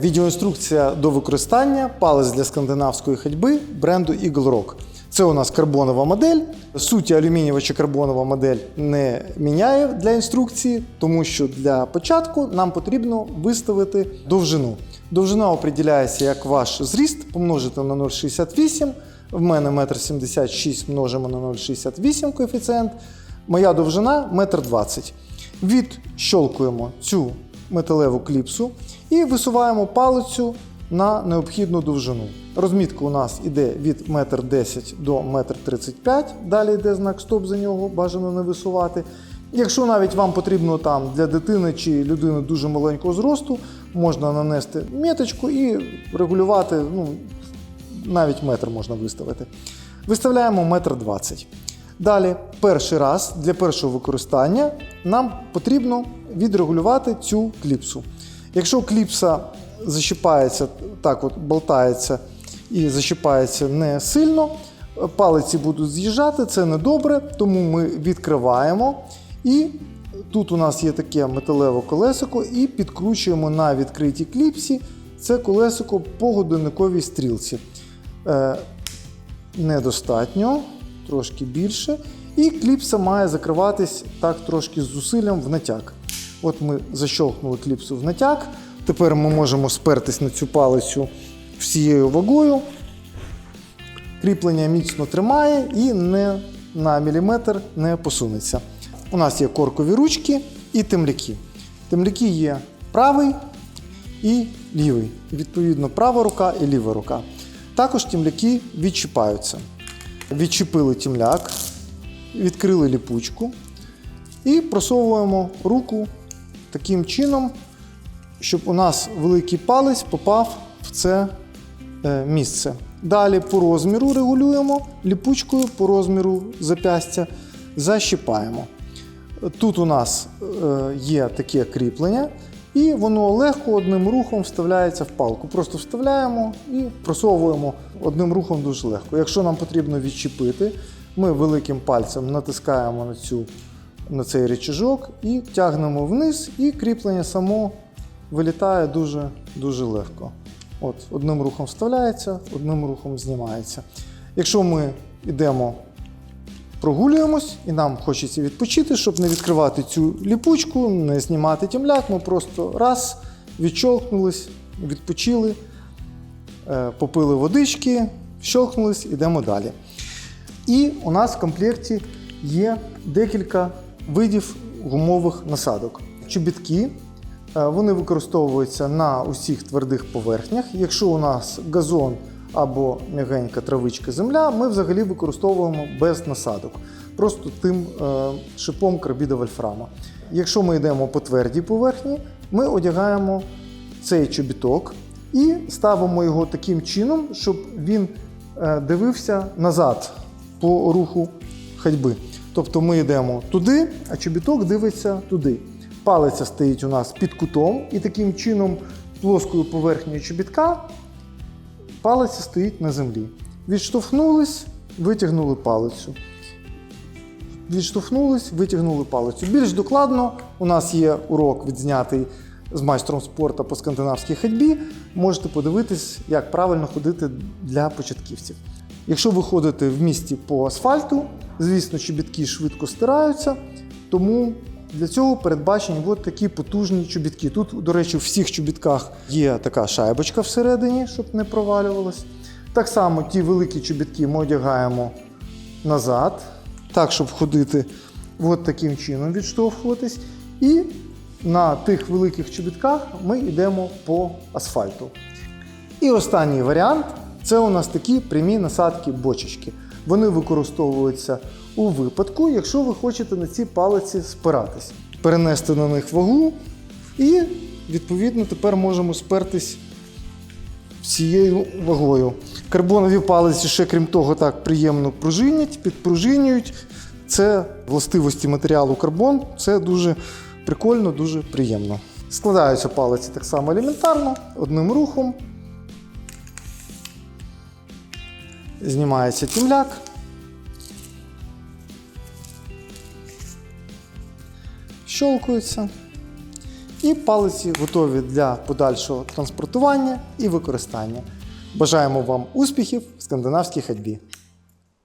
Відеоінструкція до використання палець для скандинавської ходьби бренду Eagle Rock. Це у нас карбонова модель. Суті алюмінієва чи карбонова модель не міняє для інструкції, тому що для початку нам потрібно виставити довжину. Довжина определяється як ваш зріст, помножити на 0,68. В мене 1,76 м множимо на 0,68 коефіцієнт. Моя довжина 1,20 м. Відщолкуємо цю металеву кліпсу і висуваємо палицю на необхідну довжину. Розмітка у нас йде від 1,10 м до 1,35 м, далі йде знак стоп за нього, бажано не висувати. Якщо навіть вам потрібно там для дитини чи людини дуже маленького зросту, можна нанести меточку і регулювати, ну, навіть метр можна виставити. Виставляємо метр 20. Далі, перший раз для першого використання нам потрібно відрегулювати цю кліпсу. Якщо кліпса защіпається, так от болтається і защіпається не сильно, палиці будуть з'їжджати, це не добре, тому ми відкриваємо і тут у нас є таке металеве колесико, і підкручуємо на відкритій кліпсі це колесико по годинниковій стрілці. Е, недостатньо, трошки більше. І кліпса має закриватись так трошки з зусиллям в натяг. От ми защолкнули кліпсу в натяг. Тепер ми можемо спертись на цю палицю всією вагою. Кріплення міцно тримає і не на міліметр не посунеться. У нас є коркові ручки і темляки. Темляки є правий і лівий. Відповідно, права рука і ліва рука. Також тімляки відчіпаються. Відчепили тімляк, відкрили ліпучку і просовуємо руку таким чином, щоб у нас великий палець попав в це е, місце. Далі по розміру регулюємо ліпучкою по розміру запястя защіпаємо. Тут у нас е, є таке кріплення, і воно легко одним рухом вставляється в палку. Просто вставляємо і просовуємо одним рухом дуже легко. Якщо нам потрібно відчепити, ми великим пальцем натискаємо на, цю, на цей речажок і тягнемо вниз, і кріплення само вилітає дуже, дуже легко. От, Одним рухом вставляється, одним рухом знімається. Якщо ми йдемо прогулюємось і нам хочеться відпочити, щоб не відкривати цю ліпучку, не знімати тімляк, ми просто раз відщолкнулись, відпочили, е, попили водички, щолкнулись, йдемо далі. І у нас в комплекті є декілька видів гумових насадок. Чобітки. е, Вони використовуються на усіх твердих поверхнях. Якщо у нас газон або м'ягенька травичка земля, ми взагалі використовуємо без насадок, просто тим е, шипом карбіда вольфрама. Якщо ми йдемо по твердій поверхні, ми одягаємо цей чобіток і ставимо його таким чином, щоб він е, дивився назад по руху ходьби. Тобто ми йдемо туди, а чобіток дивиться туди. Палиця стоїть у нас під кутом, і таким чином плоскою поверхнею чобітка палиця стоїть на землі. Відштовхнулись, витягнули палицю. Відштовхнулись, витягнули палицю. Більш докладно у нас є урок відзнятий з майстром спорту по скандинавській ходьбі. Можете подивитись, як правильно ходити для початківців. Якщо ви ходите в місті по асфальту, звісно, чобітки швидко стираються, тому для цього передбачені от такі потужні чобітки. Тут, до речі, в всіх чобітках є така шайбочка всередині, щоб не провалювалось. Так само ті великі чобітки ми одягаємо назад, так, щоб ходити от таким чином відштовхуватись. І на тих великих чобітках ми йдемо по асфальту. І останній варіант це у нас такі прямі насадки бочечки. Вони використовуються у випадку, якщо ви хочете на ці палиці спиратись, перенести на них вагу, і відповідно тепер можемо спертись всією вагою. Карбонові палиці ще, крім того, так приємно пружинять, підпружинюють. Це властивості матеріалу карбон. Це дуже прикольно, дуже приємно. Складаються палиці так само елементарно, одним рухом. Знімається тімляк. Щолкується. І палиці готові для подальшого транспортування і використання. Бажаємо вам успіхів в скандинавській ходьбі!